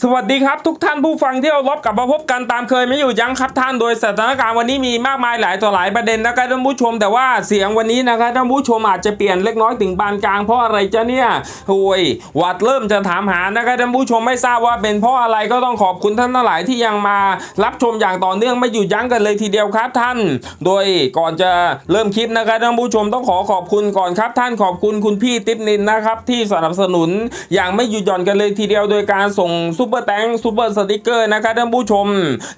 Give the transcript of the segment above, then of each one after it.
สวัสดีครับทุกท่านผู้ฟังที่เอารบกลับมาพบกันตามเคยไม่อยู่ยั้งครับท่านโดยสถานการณ์วันนี้มีมากมายหลายต่อหลายประเด็นนะครับท่านผู้ชมแต่ว่าเสียงวันนี้นะครับท่านผู้ชมอาจจะเปลี่ยนเล็กน้อยถึงปานกลางเพราะอะไรจ้ะเนี่ยโอ้ยหวัดเริ่มจะถามหานะครับท่านผู้ชมไม่ทราบว่าเป็นเพราะอะไรก็ต้องขอบคุณท่านทั้งหลายที่ยังมารับชมอย่างต่อเนื่องไม่หยุดยั้งกันเลยทีเดียวครับท่าน โดยก่อนจะเริ่มคลิปนะครับท่านผู้ชมต้องขอขอบคุณก่อนครับ ท่านขอบคุณคุณพี่ติ๊บนินนะครับที่สนับสนุนอย่างไม่หยุดหย่อนกันเลยทีเดียวโดยการส่งซูเปอร์แตงซูเปอร์สติกเกอร์นะครับท่านผู้ชม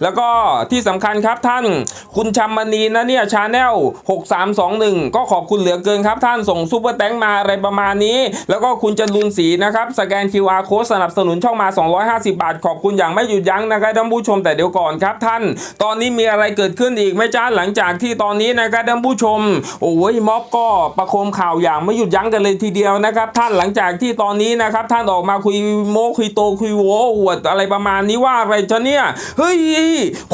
แล้วก็ที่สำคัญครับท่านคุณชัมมณีนะเนี่ยชาแนล6321 ก็ขอบคุณเหลือเกินครับท่านส่งซูเปอร์แตงมาอะไรประมาณนี้ แล้วก็คุณจรุนศรีนะครับสแกน QR code สนับสนุนช่องมา 250 บาท ขอบคุณอย่างไม่หยุดยั้งนะครับท่านผู้ชมแต่เดี๋ยวก่อนครับท่าน ตอนนี้มีอะไรเกิดขึ้นอีกไหมจ้าหลังจากที่ตอนนี้นะครับท่านผู้ชม โอ้ยม็อบก็ประโคมข่าวอย่างไม่หยุดยั้งกันเลยทีเดียวนะครับ ท่านหลังจากที่ตอนนี้นะครับท่านออกมาคุยโมคุยโตคุยโวอวดอะไรประมาณนี้ว่าอะไรจะเนี่ยเฮ้ย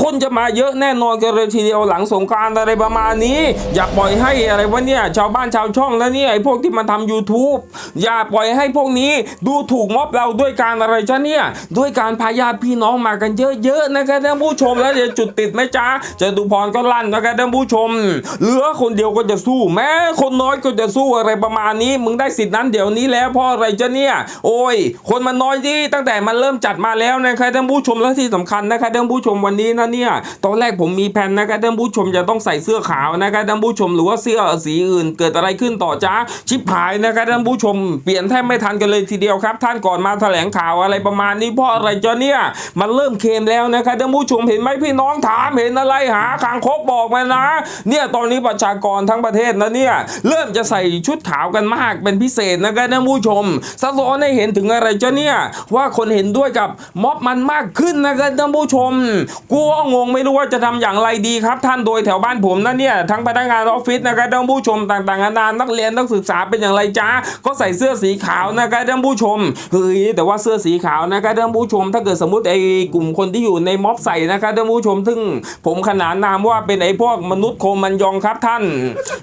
คนจะมาเยอะแน่นอนกันเลยทีเดียวหลังสงกรารอะไรประมาณนี้ อย่าปล่อยให้อะไรวะเนี่ยชาวบ้านชาวช่องแล้วเนี่ยไอ้พวกที่มันทำ YouTube อย่าปล่อยให้พวกนี้ดูถูกม็อบเราด้วยการอะไรจะเนี่ยด้วยการพาญาติพี่น้องมากันเยอะๆนะครับท่านผู้ชมแล้วเดี๋ยวจุดติดไหมจ๊ะเจะดูพรก็ลั่นนะครับท่านผู้ชม เหลือคนเดียวก็จะสู้แม้คนน้อยก็จะสู้อะไรประมาณนี้ มึงได้สิทธินั้นเดี๋ยวนี้แล้วเพราะอะไรจะเนี่ย โอ้ย คนมันน้อยที่ตั้งแต่มันเริ่มจัดมาแล้วนะครับท่านผู้ชมและที่สำคัญนะครับท่านผู้ชมวันนี้นะเนี่ยตอนแรกผมมีแผนนะครับท่านผู้ชมจะต้องใส่เสื้อขาวนะครับท่านผู้ชมหรือว่าเสื้อสีอื่น เกิดอะไรขึ้นต่อจ้าชิบหายนะครับท่านผู้ชมเปลี่ยนแทบไม่ทันกันเลยทีเดียวครับ ท่านก่อนมาแถลงข่าวอะไรประมาณนี้เพราะอะไรจะเนี่ยมันเริ่มเค็มแล้วนะครับท่านผู้ชมเห็นไหมพี่น้องถามเห็นอะไรหาคางคกบอกมานะ เนี่ยตอนนี้ประชากรทั้งประเทศนะเนี่ยเริ่มจะใส่ชุดขาวกันมากเป็นพิเศษนะครับท่านผู้ชมสะท้อนให้เห็นถึงอะไรจ้ะเนี่ยว่าคนเห็นด้วยกับม็อบมันมากขึ้นนะครับท่านผู้ชมกูก็งงไม่รู้ว่าจะทำอย่างไรดีครับ ท่านโดยแถวบ้านผมนะเนี่ยทั้งพนักงานออฟฟิศนะครับท่านผู้ชมต่างๆนานานักเรียนนักศึกษาเป็นอย่างไรจ้าก็ใส่เสื้อสีขาวนะครับท่านผู้ชมเฮ้ยแต่ว่าเสื้อสีขาวนะครับท่านผู้ชม ถ้าเกิดสมมติไอ้กลุ่มคนที่อยู่ในม็อบใส่นะครับท่านผู้ชม ซึ่งผมขนานนามว่าเป็นไอ้พวกมนุษย์โคมันยองครับท่าน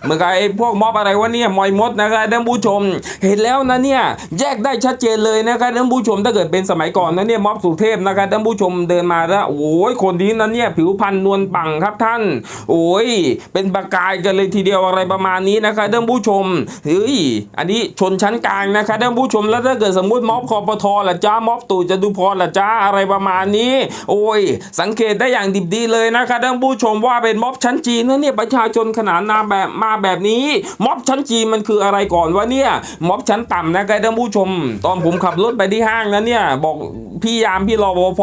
เหมือนกับไอ้พวกม็อบอะไรวะเนี่ยมอยมดนะครับท่านผู้ชม เห็นแล้วนะเนี่ยแยกได้ชัดเจนเลยนะครับท่านผู้ชมถ้าเกิดเป็นสมัยก่อนนะเนี่ยม็อบสุเทพนะครับท่านผู้ชมเดินมาแล้วโอ้ยคนนี้นะเนี่ยผิวพรรณนวลปังครับท่าน โอ้ยเป็นประกายกันเลยทีเดียวอะไรประมาณนี้นะครับท่านผู้ชมเฮ้ยอันนี้ชนชั้นกลางนะครับท่านผู้ชมแล้วถ้าเกิดสมมติม็อบคอปทล่ะจ้าม็อบตู่จะดูพรล่ะจ้าอะไรประมาณนี้ โอ้ย สังเกตได้อย่างดิบดีเลยนะครับท่านผู้ชมว่าเป็นม็อบชั้นจีนนะเนี่ยประชาชนขนานนามแบบมาแบบนี้ ม็อบชั้นจีนมันคืออะไรก่อนวะเนี่ยม็อบชั้นต่ำนะครับท่านผู้ชม ตอนผมขับรถไปที่ห้างนะเนี่ยบอกพี่ยามพี่รอปภ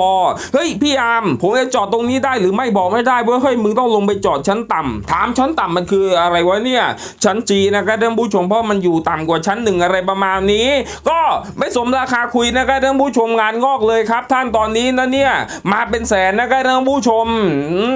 เฮ้ยพี่ยาม ผมจะจอดตรงนี้ได้หรือไม่บอกไม่ได้เว้ยเฮ้ยมึงต้องลงไปจอดชั้นต่ำถามชั้นต่ำมันคืออะไรวะเนี่ย ชั้นจีนะครับท่านผู้ชมเพราะมันอยู่ต่ำกว่าชั้นหนึ่งอะไรประมาณนี้ ก็ไม่สมราคาคุยนะครับท่านผู้ชมงานงอกเลยครับ ท่านตอนนี้นะเนี่ยมาเป็นแสนนะครับท่านผู้ชม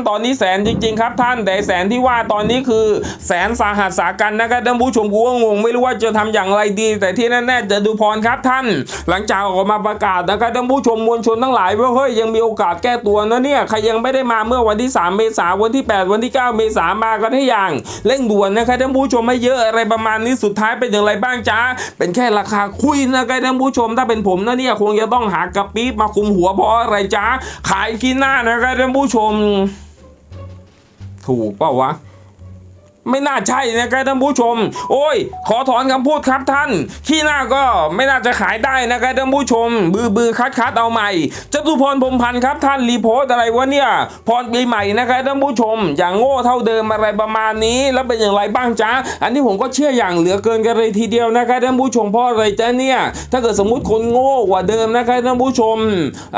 ตอนนี้แสนจริง ๆ ครับ ท่านแต่แสนที่ว่าตอนนี้คือแสนสาหัสสากันนะครับท่านผู้ชมกูก็งงไม่รู้ว่าจะทำอย่างไรดี แต่ที่แน่ๆจะดูพรครับท่าน หลังจากออกมาประกาศนะครับท่านผู้ชมมวลชนทั้งหลายว่าเฮ้ยยังมีโอกาสแก้ตัวนะเนี่ยใครยังไม่ได้มาเมื่อวันที่ 3 เมษายนวันที่ 8 วันที่ 9 เมษายนมากันให้อย่างเร่งด่วนนะครับท่านผู้ชมไม่เยอะอะไรประมาณนี้สุดท้ายเป็นอย่างไรบ้างจ้าเป็นแค่ราคาคุยนะครับท่านผู้ชมถ้าเป็นผมนะเนี่ยคงจะต้องหากระปี๊บมาคุมหัวเพราะอะไรจ้าขายกินหน้านะครับท่านผู้ชม ถูกเปล่าวะ ไม่น่าใช่นะครับท่านผู้ชม โอ้ย ขอถอนคำพูดครับท่าน ขี้หน้าก็ไม่น่าจะขายได้นะครับท่านผู้ชม บือบือคัดคัดเอาใหม่จตุพรพรมพันธ์ครับท่านรีโพสอะไรวะเนี่ยพรปีใหม่นะครับท่านผู้ชม อย่างโง่เท่าเดิมอะไรประมาณนี้แล้วเป็นอย่างไรบ้างจ๊ะอันนี้ผมก็เชื่ออย่างเหลือเกินกันเลยทีเดียวนะครับท่านผู้ชมเพราะอะไรจ๊ะเนี่ยถ้าเกิดสมมุติคนโง่กว่าเดิมนะครับท่านผู้ชม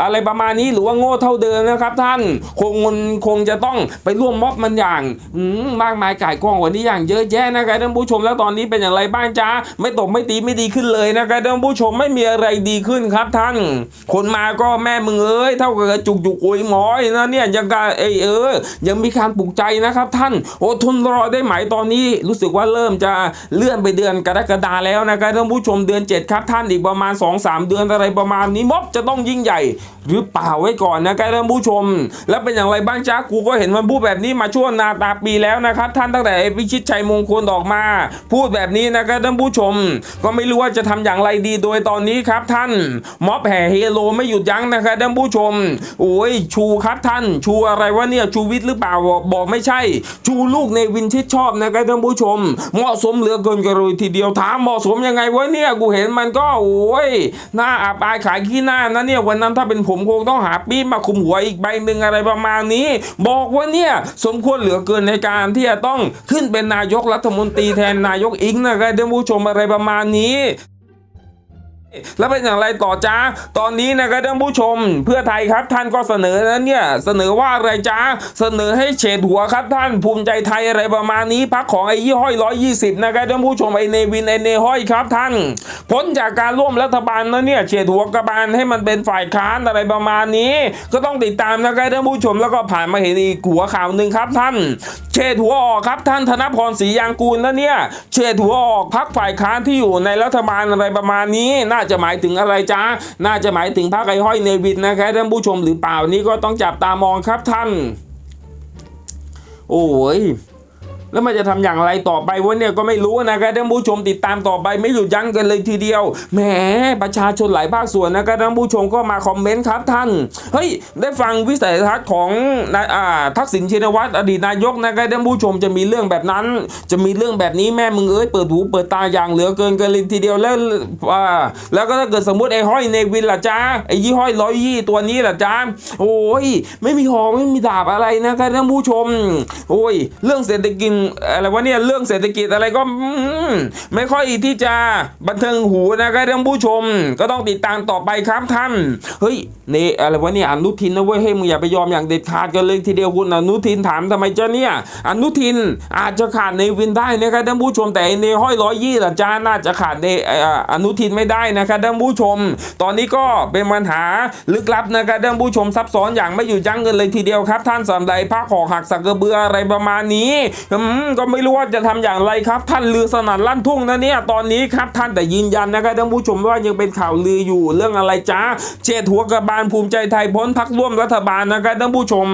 อะไรประมาณนี้หรือว่าโง่เท่าเดิมนะครับท่านคงคงจะต้องไปร่วมม็อบมันอย่างอืมมากมายก่ายกองกว่านี้อย่างเยอะแยะนะครับท่านผู้ชมแล้วตอนนี้เป็นอย่างไรบ้างจ้าไม่ตกไม่ตีไม่ดีขึ้นเลยนะครับท่านผู้ชมไม่มีอะไรดีขึ้นครับท่าน คนมาก็แม่มึงเอ้ยเท่ากับจุกจุกโอยหมอยนะเนี่ยยังกะเอยเออ ยังมีการปลุกใจนะครับท่านโอดทนรอได้ไหมตอนนี้รู้สึกว่าเริ่มจะเลื่อนไปเดือนกรกฎาแล้วนะครับท่านผู้ชมเดือนเจ็ดครับท่านอีกประมาณ2อสเดือนอะไรประมาณนี้ม็อบจะต้องยิ่งใหญ่หรือเปล่าไว้ก่อนนะครับท่านผู้ชม แล้วเป็นอย่างไรบ้างจ้ากูก็เห็นมันพูดแบบนี้มาช่วงนาตาปีแล้วนะครับท่านตั้งแต่แต่พิชิตชัยมงคลออกมา พูดแบบนี้นะครับท่านผู้ชม ก็ไม่รู้ว่าจะทำอย่างไรดีโดยตอนนี้ครับท่าน ม็อบแห่เฮโลไม่หยุดยั้งนะครับท่านผู้ชม โอ้ยชูครับท่าน ชูอะไรวะเนี่ยชูวิทย์หรือเปล่าบอกไม่ใช่ ชูลูกในวินชิดชอบนะครับท่านผู้ชม เหมาะสมเหลือเกินกันเลยทีเดียวถามเหมาะสมยังไงวะเนี่ยกูเห็นมันก็โอ้ยหน้าอับอายขายขี้หน้านะเนี่ยวันนั้นถ้าเป็นผมคงต้องหาปี๊บมาคุมหัวอีกใบหนึ่งอะไรประมาณนี้ บอกว่าเนี่ยสมควรเหลือเกินในการที่จะต้องขึ้นเป็นนายกรัฐมนตรีแทนนายกอิงนะครับท่านผู้ชมอะไรประมาณนี้ แล้วเป็นอย่างไรต่อจ้า ตอนนี้นะครับท่านผู้ชม เพื่อไทยครับท่านก็เสนอนะเนี่ยเสนอว่าอะไรจ้า เสนอให้เฉดหัวครับท่านภูมิใจไทยอะไรประมาณนี้พักของไอ้ยี่ห้อยร้อยยี่สิบนะครับท่านผู้ชมไอ้เนวินไอ้เนห้อยครับท่าน พ้นจากการร่วมรัฐบาลนะเนี่ยเฉดหัวกระบาลให้มันเป็นฝ่ายค้านอะไรประมาณนี้ ก็ต้องติดตามนะครับท่านผู้ชมแล้วก็ผ่านมาเห็นอีกหัวข่าวหนึ่งครับท่าน เฉดหัวออกครับท่านธนพรศรียางกูลนะเนี่ยเฉดหัวออกพักฝ่ายค้านที่อยู่ในรัฐบาลอะไรประมาณนี้น่าาจะหมายถึงอะไรจ้าน่าจะหมายถึงพระไก่ห้อยเนวินนะครับท่านผู้ชมหรือเปล่านี้ก็ต้องจับตามองครับท่าน โอ้ย แล้วมันจะทำอย่างไรต่อไปวะเนี่ยก็ไม่รู้นะครับท่านผู้ชมติดตามต่อไปไม่หยุดยั้งกันเลยทีเดียวแหมประชาชนหลายภาคส่วนนะครับท่านผู้ชมก็มาคอมเมนต์ครับท่านเฮ้ยได้ฟังวิสัยทัศน์ของนายทักษิณชินวัตรอดีตนายกนะครับท่านผู้ชมจะมีเรื่องแบบนั้น จะมีเรื่องแบบนี้แม่มึงเอ้ยเปิดหูเปิดตาอย่างเหลือเกินกันเลยทีเดียวแล้วอ่าแล้วก็ถ้าเกิดสมมติไอ้ห้อยเนวินล่ะจ้าไอ้ยี่ห้อยร้อยยี่ตัวนี้ล่ะจ้าโอ้ยไม่มีหอกไม่มีดาบอะไรนะครับท่านผู้ชมโอ้ยเรื่องเศรษฐกิจอะไรวะเนี่ยเรื่องเศรษฐกิจอะไรก็ไม่ค่อยที่จะบันเทิงหูนะครับท่านผู้ชม ก็ต้องติดตามต่อไปครับท่านเฮ้ยนี่อะไรวะเนี่ยอนุทินนะเว้ยเฮ้มึงอย่าไปยอมอย่างเด็ดขาดกันเลยทีเดียวคุณอนุทินถามทำไมเจ้าเนี่ยอนุทินอาจจะขาดในวินได้นะครับท่านผู้ชมแต่ในห้อยร้อยยี่ละจ้าน่าจะขาดในอนุทินไม่ได้นะครับท่านผู้ชม ตอนนี้ก็เป็นปัญหาลึกลับนะครับท่านผู้ชมซับซ้อนอย่างไม่หยุดยั้งกันเลยทีเดียวครับ ท่านสำหรับภาคหอกหักสักกระเบืออะไรประมาณนี้อืมก็ไม่รู้ว่าจะทำอย่างไรครับ ท่านลือสนั่นลั่นทุ่งนะเนี่ยตอนนี้ครับท่านแต่ยืนยันนะครับท่านผู้ชมว่ายังเป็นข่าวลืออยู่เรื่องอะไรจ้าเจ็ดหัวกระบาลภูมิใจไทยพ้นพักร่วมรัฐบาลนะครับท่านผู้ชม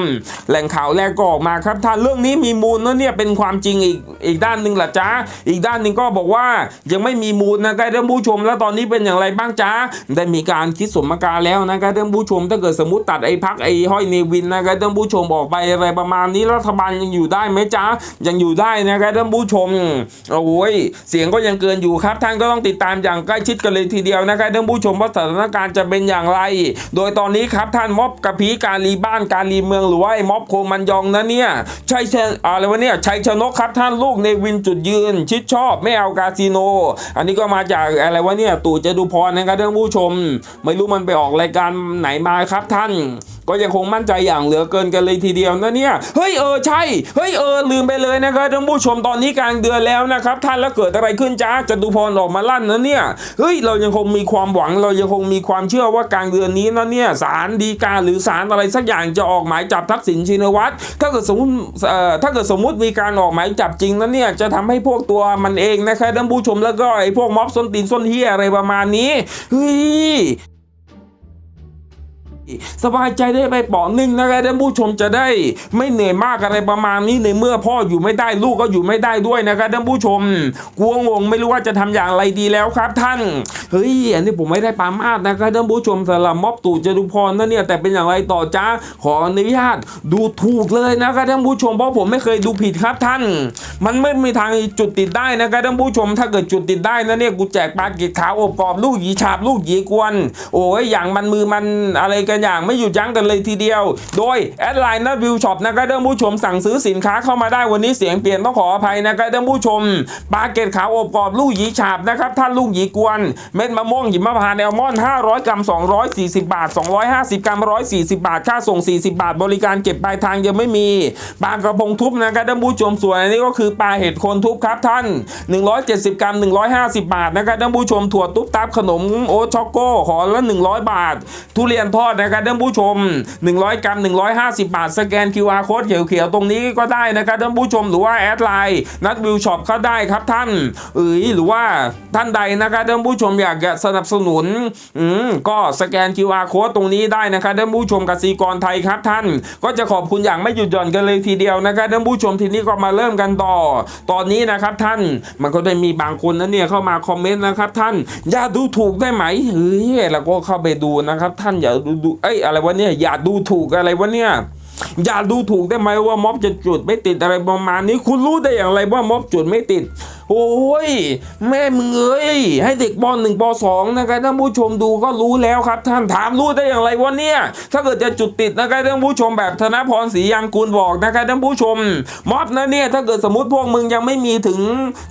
แหล่งข่าวแรกก็ออกมาครับท่านเรื่องนี้มีมูลนะเนี่ยเป็นความจริงอีกอีกด้านหนึ่งหละจ้าอีกด้านหนึ่งก็บอกว่ายังไม่มีมูลนะครับท่านผู้ชม แล้วตอนนี้เป็นอย่างไรบ้างจ้าได้มีการคิดสมการแล้วนะครับท่านผู้ชม ถ้าเกิดสมมติตัดไอ้พักไอ้ห้อยเนวินนะครับท่านผู้ชมออกไปอะไรประมาณนี้รัฐบาลยังอยู่ได้ไหมจ้ายังอยูู่่ได้นะครับท่านผู้ชมโอ้ยเสียงก็ยังเกินอยู่ครับ ท่านก็ต้องติดตามอย่างใกล้ชิดกันเลยทีเดียวนะครับท่านผู้ชมว่าสถานการณ์จะเป็นอย่างไร โดยตอนนี้ครับท่านม็อบกระพีการรีบ้านการรีเมืองหรือว่าไอ้ม็อบโคมันยองนะเนี่ยใช่ใช่อะไรวะเนี่ยชัยชนกครับท่านลูกในวินจุดยืน ชิดชอบไม่เอากาซิโน อันนี้ก็มาจากอะไรวะเนี่ยตู่จะดูพรนะครับท่านผู้ชม ไม่รู้มันไปออกรายการไหนมาครับท่านก็ยังคงมั่นใจอย่างเหลือเกินกันเลยทีเดียวนะเนี่ยเฮ้ยเออใช่เฮ้ยเออลืมไปเลยนะครับท่านผู้ชมตอนนี้กลางเดือนแล้วนะครับท่านแล้วเกิดอะไรขึ้นจ้าจตุพรออกมาลั่นนะเนี่ยเฮ้ยเรายังคงมีความหวังเรายังคงมีความเชื่อว่ากลางเดือนนี้นะเนี่ยศาลฎีกาหรือศาลอะไรสักอย่างจะออกหมายจับทักษิณชินวัตรถ้าเกิดสมมติถ้าเกิดสมมุติมีการออกหมายจับจริงนะเนี่ยจะทำให้พวกตัวมันเองนะครับท่านผู้ชมแล้วก็ไอ้พวกม็อบส้นตีนส้นเฮียอะไรประมาณนี้เฮ้ย สบายใจได้ไปเปาะนึ่งนะครับท่านผู้ชมจะได้ไม่เหนื่อยมากอะไรประมาณนี้ในเมื่อพ่ออยู่ไม่ได้ลูกก็อยู่ไม่ได้ด้วยนะครับท่านผู้ชมกลัวงงไม่รู้ว่าจะทำอย่างไรดีแล้วครับท่านเฮ้ยอันนี้ผมไม่ได้ปามาสนะครับท่านผู้ชมสำหรับม็อบตู่จตุพรนั่นเนี่ยแต่เป็นอย่างไรต่อจ้าขออนุญาตดูถูกเลยนะครับท่านผู้ชมเพราะผมไม่เคยดูผิดครับท่าน มันไม่มีทางจุดติดได้นะครับท่านผู้ชม ถ้าเกิดจุดติดได้นะเนี่ยกูแจกปลาเกตขาวอบกรอบลูกหยีฉาบลูกหยีกวน โอ้ยอย่างมันมือมันอะไรกันอย่างไม่หยุดยั้งกันเลยทีเดียว โดยแอดไลน์นัดวิวช็อปนะครับท่านผู้ชมสั่งซื้อสินค้าเข้ามาได้วันนี้เสียงเปลี่ยนต้องขออภัยนะครับท่านผู้ชมปลาเกตขาวอบกรอบลูกหยีฉาบนะครับท่านลูกหยีกวน เม็ดมะม่วงหิมะพานต์แอลมอนด์500 กรัม 240 บาท 250 กรัม 140 บาท ค่าส่ง 40 บาท บริการเก็บปลายทางยังไม่มีปลากระพงทุบนะครับท่านผู้ชมส่วนอันนี้ก็คือปลาเห็ดคนทุบครับท่าน 170 กรัม 150 บาทนะครับท่านผู้ชมถั่วตุ๊บตับขนมโอ๊ตช็อกโก้ห่อละ 100 บาท ทุเรียนทอดนะนะครับท่านผู้ชม 100 กรัม 150 บาท สแกน QR code เขียวๆ ตรงนี้ก็ได้นะครับท่านผู้ชมหรือว่าแอดไลน์นัดวิวช็อปก็ได้ครับท่านเอ้ยหรือว่าท่านใดนะครับท่านผู้ชมอยากจะสนับสนุนอืมก็สแกน QR code ตรงนี้ได้นะครับท่านผู้ชมกสิกรไทยครับท่าน ก็จะขอบคุณอย่างไม่หยุดหย่อนกันเลยทีเดียวนะครับท่านผู้ชมทีนี้ก็มาเริ่มกันต่อ ตอนนี้นะครับท่านมันก็ได้มีบางคนนั้นเนี่ยเข้ามาคอมเมนต์นะครับท่านอย่าดูถูกได้ไหมเฮ้ยเราก็เข้าไปดูนะครับท่านอย่าดูเอ้ยอะไรวะเนี่ยอย่าดูถูกอะไรวะเนี่ยอย่าดูถูกได้ไหมว่าม็อบจะจุดไม่ติดอะไรประมาณนี้ คุณรู้ได้อย่างไรว่าม็อบจุดไม่ติดโอ้ยแม่มึงเอ้ยให้เด็กปหนึ่งปสองนะครับท่านผู้ชมดูก็รู้แล้วครับ ท่านถามรู้ได้อย่างไรวะเนี่ยถ้าเกิดจะจุดติดนะครับท่านผู้ชมแบบธนพรศรียังกูลบอกนะครับท่านผู้ชมม็อบนะเนี่ยถ้าเกิดสมมติพวกมึงยังไม่มีถึง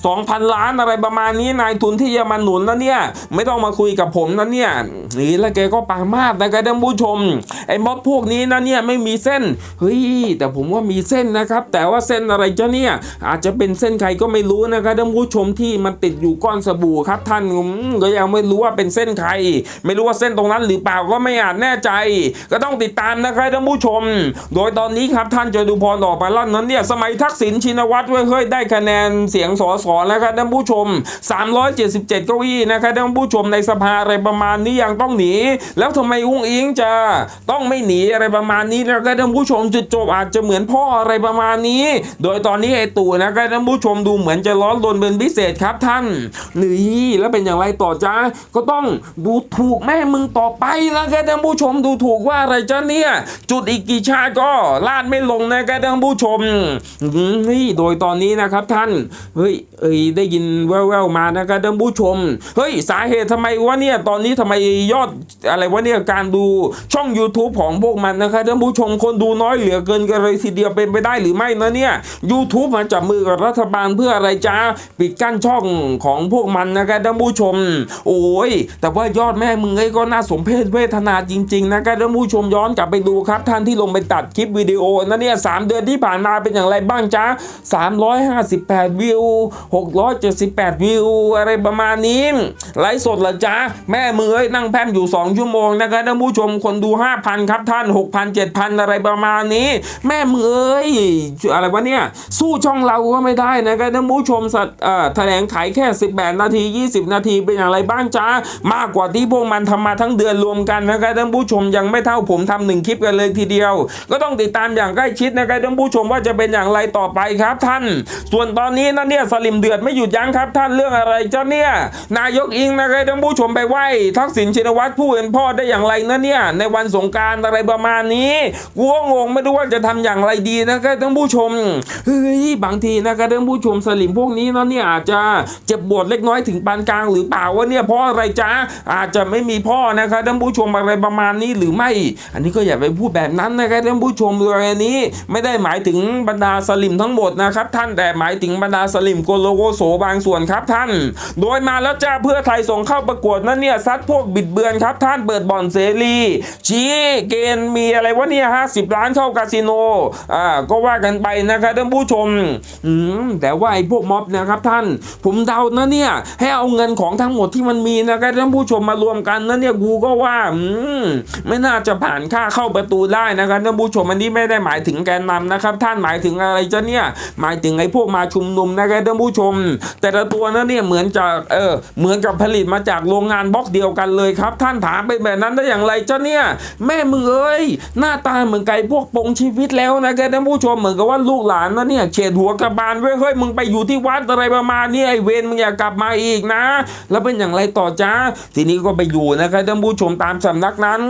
2,000 ล้านอะไรประมาณนี้นายทุนที่จะมาหนุนนะเนี่ยไม่ต้องมาคุยกับผมนะเนี่ยนี่แล้วแกก็ปามาดนะครับท่านผู้ชมไอ้ม็อบพวกนี้นะเนี่ยไม่มีเส้นเฮ้ยแต่ผมว่ามีเส้นนะครับ แต่ว่าเส้นอะไรจ้ะเนี่ยอาจจะเป็นเส้นใครก็ไม่รู้นะครับานผู้ชมที่มันติดอยู่ก้อนสบู่ครับ ท่านก็ยังไม่รู้ว่าเป็นเส้นใคร ไม่รู้ว่าเส้นตรงนั้นหรือเปล่าก็ไม่อาจแน่ใจ ก็ต้องติดตามนะครับท่านผู้ชม โดยตอนนี้ครับท่านจตุพรออกไปลั่นนั้นเนี่ยสมัยทักษิณชินวัตรเว้ยเฮ้ยได้คะแนนเสียงสอสแล้วครับท่านผู้ชม 377 เก้าอี้นะครับท่านผู้ชมในสภาอะไรประมาณนี้ยังต้องหนี แล้วทำไมอุ้งอิงจะต้องไม่หนีอะไรประมาณนี้นะครับท่านผู้ชมจุดจบอาจจะเหมือนพ่ออะไรประมาณนี้ โดยตอนนี้ไอ้ตู่นะครับท่านผู้ชมดูเหมือนจะร้อนรนเป็นพิเศษครับท่านนี่แล้วเป็นอย่างไรต่อจ้าก็ต้องดูถูกแม่มึงต่อไปนะครับท่านผู้ชมดูถูกว่าอะไรจ้าเนี่ย จุดอีกกี่ชาติก็ลาดไม่ลงนะครับท่านผู้ชมนี่โดยตอนนี้นะครับท่านเฮ้ยเอ้ยได้ยินแว่วๆมานะครับท่านผู้ชมเฮ้ยสาเหตุทำไมวะเนี่ยตอนนี้ทำไมยอดอะไรวะเนี่ยการดูช่อง YouTube ของพวกมันนะครับท่านผู้ชมคนดูน้อยเหลือเกินกันเลยทีเดียวเป็นไปได้หรือไม่นะเนี่ย YouTube มาจับมือกับรัฐบาลเพื่ออะไรจ้าปิดกั้นช่องของพวกมันนะครับท่านผู้ชม โอ้ย แต่ว่ายอดแม่มึงไอ้ก็น่าสมเพชเวทนาจริงๆนะครับท่านผู้ชมย้อนกลับไปดูครับ ท่านที่ลงไปตัดคลิปวิดีโอนะเนี่ยสามเดือนที่ผ่านมาเป็นอย่างไรบ้างจ้า358 วิว 678 วิว อะไรประมาณนี้ ไลฟ์สดเหรอจ้าแม่มือเอ้ยนั่งแพมอยู่ 2 ชั่วโมงนะครับท่านผู้ชมคนดู 5,000 ครับท่าน 6,000 7,000 อะไรประมาณนี้ แม่มือเอ้ยอะไรวะเนี่ย สู้ช่องเราก็ไม่ได้นะครับท่านผู้ชมสัตวแถลงไขแค่ 18 นาที 20 นาทีเป็นอย่างไรบ้างจ้ามากกว่าที่พวกมันทำมาทั้งเดือนรวมกันนะครับท่านผู้ชมยังไม่เท่าผมทำหนึ่งคลิปกันเลยทีเดียว ก็ต้องติดตามอย่างใกล้ชิดนะครับท่านผู้ชมว่าจะเป็นอย่างไรต่อไปครับท่าน ส่วนตอนนี้นะเนี่ยสลิมเดือดไม่หยุดยั้งครับท่านเรื่องอะไรเจ้าเนี่ยนายกอิงนะครับท่านผู้ชมไปไหว้ทักษิณชินวัตรผู้เป็นพ่อได้อย่างไรนะเนี่ยในวันสงการอะไรประมาณนี้กูก็งงไม่รู้ว่าจะทำอย่างไรดีนะครับท่านผู้ชมเฮ้ยบางทีนะครับท่านผู้ชมสลิมพวกนี้นะเนี่ยอาจจะเจ็บปวดเล็กน้อยถึงปานกลาง หรือเปล่าวะเนี่ยเพราะอะไรจ้าอาจจะไม่มีพ่อนะครับท่านผู้ชมอะไรประมาณนี้หรือไม่ อันนี้ก็อย่าไปพูดแบบนั้นนะครับท่านผู้ชมเลยอันนี้ไม่ได้หมายถึงบรรดาสลิมทั้งหมดนะครับท่านแต่หมายถึงบรรดาสลิมโกโลโกโสบางส่วนครับท่าน โดยมาแล้วจ้าเพื่อไทยส่งเข้าประกวดนั่นเนี่ยซัดพวกบิดเบือนครับท่านเปิดบ่อนเสรีชี้เกณฑ์มีอะไรวะเนี่ยห้าสิบล้านเข้าคาสิโนอ่าก็ว่ากันไปนะครับท่านผู้ชมอืมแต่ว่าไอ้พวกม็อบนะครับท่าน ผมเดานะเนี่ย ให้เอาเงินของทั้งหมดที่มันมีนะครับท่านผู้ชมมารวมกันนะเนี่ยกูก็ว่าอมไม่น่าจะผ่านค่าเข้าประตูได้นะครับท่านผู้ชมอันนี้ไม่ได้หมายถึงแกนนำนะครับ ท่านหมายถึงอะไรจ้ะเนี่ย หมายถึงไอ้พวกมาชุมนุมนะครับท่านผู้ชม แต่ละตัวนะเนี่ยเหมือนจะเออเหมือนกับผลิตมาจากโรงงานบล็อกเดียวกันเลยครับ ท่านถามไปแบบนั้นได้อย่างไรจ้ะเนี่ย แม่มึงเอ้ยหน้าตาเหมือนไก่พวกปงชีวิตแล้วนะครับท่านผู้ชมเหมือนกับว่าลูกหลานนะเนี่ยเฉดหัวกระบาลเว้ยเฮ้ยมึงไปอยู่ที่วัดอะไรประมาณนี้ไอ้เวรมึงอย่ากลับมาอีกนะ แล้วเป็นอย่างไรต่อจ้าทีนี้ก็ไปอยู่นะครับท่านผู้ชมตามสำนักนั้น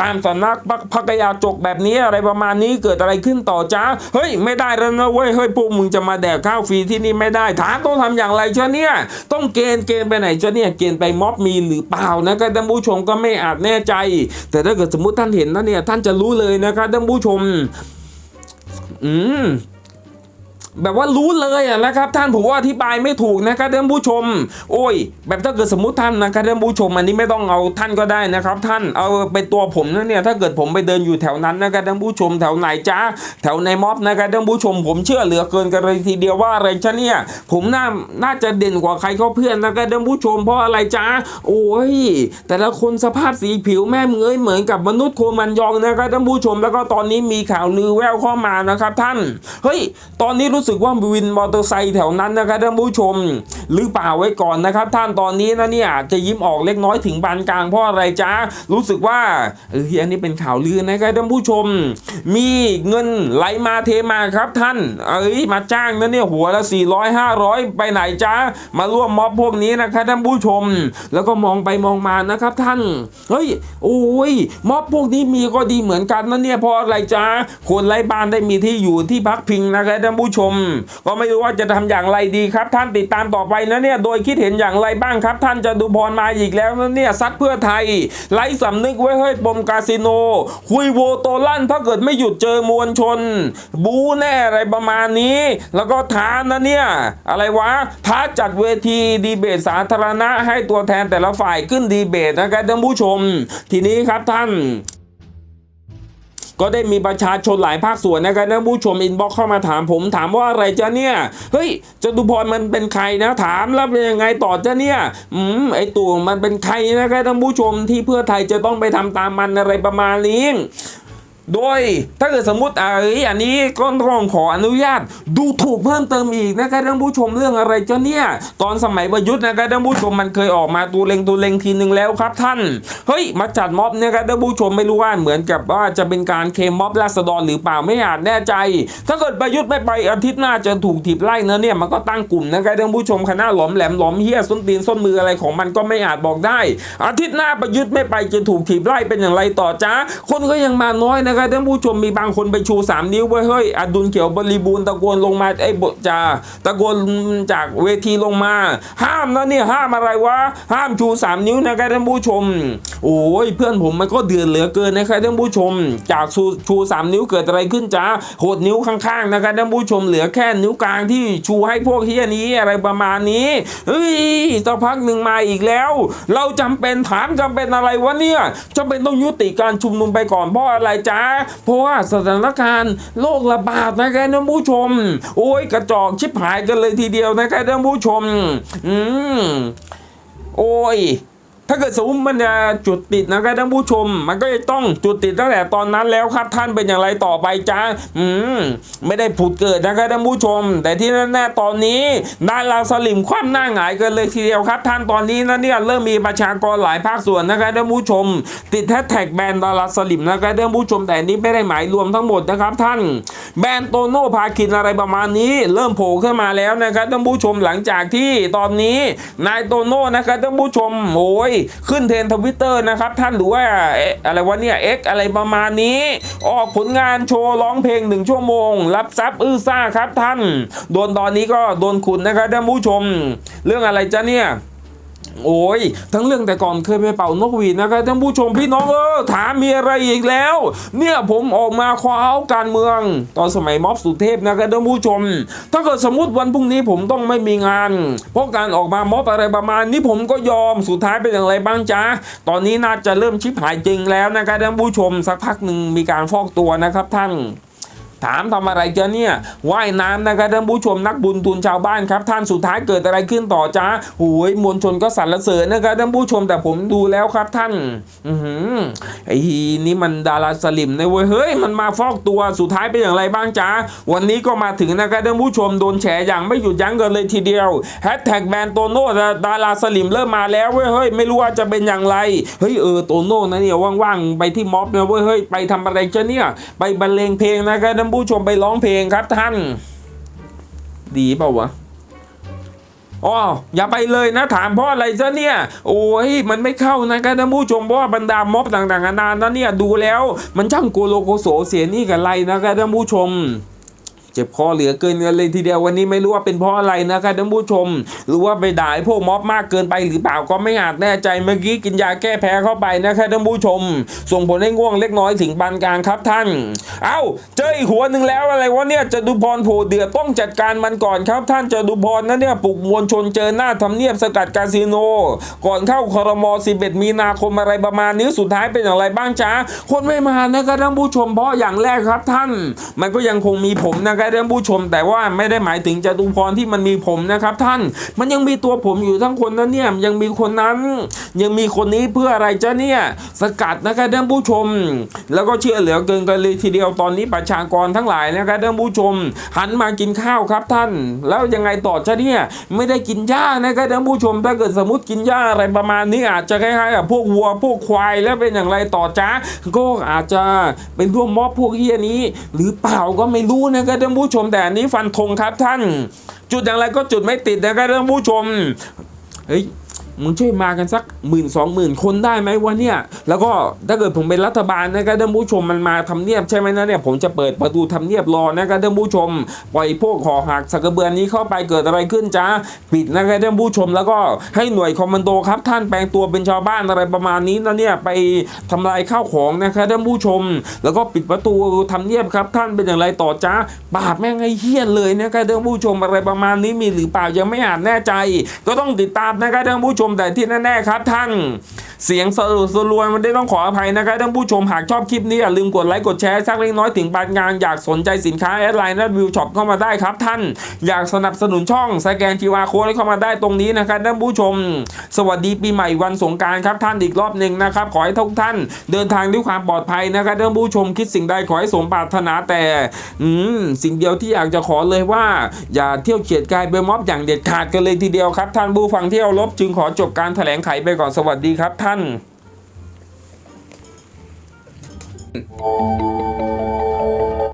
ตามสำนักพักพักยาจกแบบนี้อะไรประมาณนี้เกิดอะไรขึ้นต่อจ้าเฮ้ยไม่ได้แล้วนะเว้ยเฮ้ยพวกมึงจะมาแดกข้าวฟรีที่นี่ไม่ได้ถามต้องทำอย่างไรเจ้าเนี่ยต้องเกณฑ์เกณฑ์ไปไหนเจ้าเนี่ยเกณฑ์ไปม็อบมีหรือเปล่านะครับท่านผู้ชมก็ไม่อาจแน่ใจ แต่ถ้าเกิดสมมติท่านเห็นนะเนี่ยท่านจะรู้เลยนะครับท่านผู้ชม อืม แบบว่ารู้เลยอะนะครับ ท่านผมว่าอธิบายไม่ถูกนะครับท่านผู้ชม โอ้ย แบบถ้าเกิดสมมติท่านนะครับท่านผู้ชมอันนี้ไม่ต้องเอาท่านก็ได้นะครับ ท่านเอาเป็นตัวผมนะเนี่ยถ้าเกิดผมไปเดินอยู่แถวนั้นนะครับท่านผู้ชมแถวไหนจ้าแถวในม็อบนะครับท่านผู้ชม ผมเชื่อเหลือเกินกันเลยทีเดียวว่าอะไรจ้าเนี่ยผมน่าน่าจะเด่นกว่าใครเขาเพื่อนนะครับท่านผู้ชมเพราะอะไรจ้าโอ้ย แต่ละคนสภาพสีผิวแม่มึงเอ้ยเหมือนกับมนุษย์โคมันยองนะครับท่านผู้ชม แล้วก็ตอนนี้มีข่าวลือแววเข้ามานะครับ ท่านเฮ้ยตอนนี้รูู้้สึกว่าวินมอเตอร์ไซค์แถวนั้นนะครับท่านผู้ชม หรือเปล่าไว้ก่อนนะครับ ท่านตอนนี้นะเนี่ยจะยิ้มออกเล็กน้อยถึงปานกลางเพราะอะไรจ้ารู้สึกว่าเอออันนี้เป็นข่าวลือนะครับท่านผู้ชม มีเงินไหลมาเทมาครับท่าน เอ้ยมาจ้างนะเนี่ยหัวละ 400 500 ไปไหนจ้ามาร่วมม็อบพวกนี้นะครับท่านผู้ชม แล้วก็มองไปมองมานะครับท่านเฮ้ยโอ้ยม็อบพวกนี้มีก็ดีเหมือนกันนะเนี่ยเพราะอะไรจ้าคนไร้บ้านได้มีที่อยู่ที่พักพิงนะครับท่านผู้ชมก็ไม่รู้ว่าจะทำอย่างไรดีครับ ท่านติดตามต่อไปนะเนี่ยโดยคิดเห็นอย่างไรบ้างครับ ท่านจะดูพรมาอีกแล้วนะเนี่ยซัดเพื่อไทยไร้สำนึกไว้เฮ้ยปมคาสิโน คุยโวโตลั่นถ้าเกิดไม่หยุดเจอมวลชน บูแน่อะไรประมาณนี้ แล้วก็ท้านะเนี่ย อะไรวะท้าจัดเวทีดีเบตสาธารณะให้ตัวแทนแต่ละฝ่ายขึ้นดีเบตนะครับท่านผู้ชม ทีนี้ครับท่าน ก็ได้มีประชาชนหลายภาคส่วนนะครับนะผู้ชมอินบ็อกเข้ามาถามผม ถามว่าอะไรจ้ะเนี่ยเฮ้ยจตุพรมันเป็นใครนะถามแล้วเป็นยังไงต่อจ้ะเนี่ยอืมไอตัวมันเป็นใครนะครับท่านผู้ชมที่เพื่อไทยจะต้องไปทำตามมันอะไรประมาณนี้ โดยถ้าเกิดสมมติอ่าอันนี้ก็ต้องขออนุญาต ดูถูกเพิ่มเติมอีกนะครับท่านผู้ชมเรื่องอะไรเจ้ะเนี่ย ตอนสมัยประยุทธ์นะครับท่านผู้ชมมันเคยออกมาตูเลงตูเลงทีหนึ่งแล้วครับท่าน เฮ้ย มาจัดม็อบเนี่ยครับท่านผู้ชมไม่รู้ว่าเหมือนกับว่าจะเป็นการเคมม็อบราษฎรหรือเปล่าไม่อาจแน่ใจ ถ้าเกิดประยุทธ์ไม่ไปอาทิตย์หน้าจะถูกถีบไล่นะเนี่ยมันก็ตั้งกลุ่มนะครับท่านผู้ชมคณะหลอมแหลมหลอมเฮียส้นตีนส้นมืออะไรของมันก็ไม่อาจบอกได้ อาทิตย์หน้าประยุทธ์ไม่ไปจะถูกถีบไล่เป็นอย่างไรต่อจ้าคนก็ยังมาน้อยนะครับท่านผู้ชมมีบางคนไปชู 3 นิ้วไว้เฮ้ยอดุลเขียวบริบูรณ์ตะโกนลงมาไอ้บจาตะโกนจากเวทีลงมา ห้ามนะเนี่ยห้ามอะไรวะห้ามชู 3 นิ้วนะครับท่านผู้ชม โอ้ยเพื่อนผมมันก็เดือดเหลือเกินนะครับท่านผู้ชม จากชูชูสามนิ้วเกิดอะไรขึ้นจ้าโหดนิ้วข้างๆนะครับท่านผู้ชมเหลือแค่นิ้วกลางที่ชูให้พวกเฮียนี้อะไรประมาณนี้เฮ้ยสักพักหนึ่งมาอีกแล้ว เราจำเป็นถามจำเป็นอะไรวะเนี่ยจำเป็นต้องยุติการชุมนุมไปก่อนเพราะอะไรจ้าเพราะว่าสถานการณ์โรคระบาดนะครับท่านผู้ชม โอ้ยกระจอกชิบหายกันเลยทีเดียวนะครับท่านผู้ชม อืมโอ้ย ถ้าเกิดสมมติมันจะจุดติดนะครับท่านผู้ชม มันก็จะต้องจุดติดตั้งแต่ตอนนั้นแล้วครับท่านเป็นอย่างไรต่อไปจ้าอืมไม่ได้ผุดเกิดนะครับท่านผู้ชม แต่ที่แน่ๆตอนนี้ดาราสลิมคว่ำหน้าหงายกันเลยทีเดียวครับ ท่านตอนนี้นะเนี่ยเริ่มมีประชากรหลายภาคส่วนนะครับท่านผู้ชม ติดแฮชแท็กแบรนด์ดาราสลิมนะครับท่านผู้ชมแต่นนี้ไม่ได้หมายรวมทั้งหมดนะครับท่านแบรนด์โตโน่พาคินอะไรประมาณนี้ เริ่มโผล่ขึ้นมาแล้วนะครับท่านผู้ชมหลังจากที่ตอนนี้นายโตโน่นะครับท่านผู้ชมโอ้ยขึ้นเทรนทวิตเตอร์นะครับท่านหรือว่าอะไรวะเนี่ยเอ็กอะไรประมาณนี้ ออกผลงานโชว์ร้องเพลงหนึ่งชั่วโมง รับทรัพย์อื้อซ่าครับท่าน โดนตอนนี้ก็โดนขุณนะครับท่านผู้ชม เรื่องอะไรจ้ะเนี่ย โอ้ยทั้งเรื่องแต่ก่อนเคยไปเป่านกหวีดนะครับท่านผู้ชมพี่น้องเออถามมีอะไรอีกแล้ว เนี่ยผมออกมาคว้าการเมือง ตอนสมัยม็อบสุเทพนะครับท่านผู้ชม ถ้าเกิดสมมติวันพรุ่งนี้ผมต้องไม่มีงาน เพราะการออกมาม็อบอะไรประมาณนี้ผมก็ยอมสุดท้ายเป็นอย่างไรบ้างจ๊ะตอนนี้น่าจะเริ่มชิบหายจริงแล้วนะครับท่านผู้ชมสักพักหนึ่งมีการฟอกตัวนะครับท่าน ถามทำอะไรเจ้าเนี่ยว่ายน้ำนะครับท่านผู้ชมนักบุญทุนชาวบ้านครับท่านสุดท้ายเกิดอะไรขึ้นต่อจ้าโอ้ยมวลชนก็สรรเสริญนะครับท่านผู้ชมแต่ผมดูแล้วครับท่านอือหือไอ้นี่มันดาราสลิมนะเว้ยเฮ้ยมันมาฟอกตัวสุดท้ายเป็นอย่างไรบ้างจ้าวันนี้ก็มาถึงนะครับท่านผู้ชมโดนแฉอย่างไม่หยุดยั้งกันเลยทีเดียวแฮชแท็กแบรนโตโน่ดาราสลิมเริ่มมาแล้วเว้ยเฮ้ยไม่รู้ว่าจะเป็นอย่างไรเฮ้ยเออโตโน่นะเนี่ยว่างๆไปที่ม็อบนะเว้ยเฮ้ยไปทำอะไรเจ้าเนี่ยไปบรรเลงเพลงนะครับท่านผู้ชมไปร้องเพลงครับท่าน ดีเปล่าวะอ๋ออย่าไปเลยนะถามเพราะอะไรซะเนี่ย โอ้ยมันไม่เข้านะครับท่านผู้ชมเพราะว่าบรรดาม็อบต่างๆนานานะเนี่ยดูแล้ว มันช่างโกโลโกโสเสียนี่กับไรนะครับท่านผู้ชม เจ็บคอเหลือเกินกันเลยทีเดียววันนี้ไม่รู้ว่าเป็นเพราะอะไรนะครับท่านผู้ชม หรือว่าไปด่าพวกม็อบมากเกินไปหรือเปล่าก็ไม่อาจแน่ใจเมื่อกี้กินยาแก้แพ้เข้าไปนะครับท่านผู้ชม ส่งผลให้ง่วงเล็กน้อยถึงปานกลางครับท่าน เอ้า เจออีกหัวหนึ่งแล้วอะไรวะเนี่ยจตุพรโผเดือดต้องจัดการมันก่อนครับท่านจตุพรนะเนี่ยปลุกมวลชนเจอหน้าทำเนียบสกัดคาสิโน ก่อนเข้าครมอ11 มีนาคมอะไรประมาณนี้สุดท้ายเป็นอย่างไรบ้างจ๊ะคนไม่มานะครับท่านผู้ชมเพราะอย่างแรกครับท่าน มันก็ยังคงมีผมนะครับท่านผู้ชม แต่ว่าไม่ได้หมายถึงจตุพรที่มันมีผมนะครับ ท่านมันยังมีตัวผมอยู่ทั้งคนนั้นเนี่ยยังมีคนนั้น ยังมีคนนี้เพื่ออะไรจ๊ะเนี่ยสกัดนะครับท่านผู้ชม แล้วก็เชื่อเหลือเกินกันเลยทีเดียวตอนนี้ประชากรทั้งหลายนะครับท่านผู้ชม หันมากินข้าวครับท่าน แล้วยังไงต่อจ๊ะเนี่ยไม่ได้กินหญ้านะครับท่านผู้ชมถ้าเกิดสมมติกินหญ้าอะไรประมาณนี้อาจจะคล้ายๆกับพวกวัวพวกควายแล้วเป็นอย่างไรต่อจ๊ะก็อาจจะเป็นร่วมมอบพวกเฮียนี้ หรือเปล่าก็ไม่รู้นะครับานผู้ชมแต่อันนี้ฟันธงครับท่าน จุดอย่างไรก็จุดไม่ติดนะครับท่านผู้ชมเฮ้ย มึงช่วยมากันสักหมื่นสองหมื่นคนได้ไหมวะเนี่ย แล้วก็ถ้าเกิดผมเป็นรัฐบาลนะครับท่านผู้ชมมันมาทำเนียบใช่ไหมนะเนี่ยผมจะเปิดประตูทำเนียบรอนะครับท่านผู้ชม ปล่อยพวกหอหักสักเบือนนี้เข้าไปเกิดอะไรขึ้นจ้าปิดนะครับท่านผู้ชมแล้วก็ให้หน่วยคอมมานโดครับ ท่านแปลงตัวเป็นชาวบ้านอะไรประมาณนี้นะเนี่ยไปทำลายข้าวของนะครับท่านผู้ชม แล้วก็ปิดประตูทำเนียบครับ ท่านเป็นอย่างไรต่อจ้าบาปแม่งไอ้เฮี้ยนเลยนะครับท่านผู้ชมอะไรประมาณนี้มีหรือเปล่ายังไม่อาจแน่ใจ ก็ต้องติดตามนะครับท่านผู้ชชมแต่ที่แน่ๆครับท่าน เสียงสรุปสรวยมันได้ต้องขออภัยนะครับท่านผู้ชมหากชอบคลิปนี้อย่าลืมกดไลค์กดแชร์สักเล็กน้อยถึงปานกลางอยากสนใจสินค้าแอดไลน์และวิวช็อปเข้ามาได้ครับท่านอยากสนับสนุนช่องสแกน QR Code เข้ามาได้ตรงนี้นะครับท่านผู้ชม สวัสดีปีใหม่วันสงการครับท่านอีกรอบหนึ่งนะครับขอให้ทุกท่าน เดินทางด้วยความปลอดภัยนะครับท่านผู้ชมคิดสิ่งใดขอให้สมปรารถนาแต่อืมสิ่งเดียวที่อยากจะขอเลยว่า อย่าเที่ยวเฉียดกายไปม็อบอย่างเด็ดขาดกันเลยทีเดียวครับ ท่านผู้ฟังที่เอารบจึงขอจบการแถลงไขไปก่อนสวัสดีครับท่าน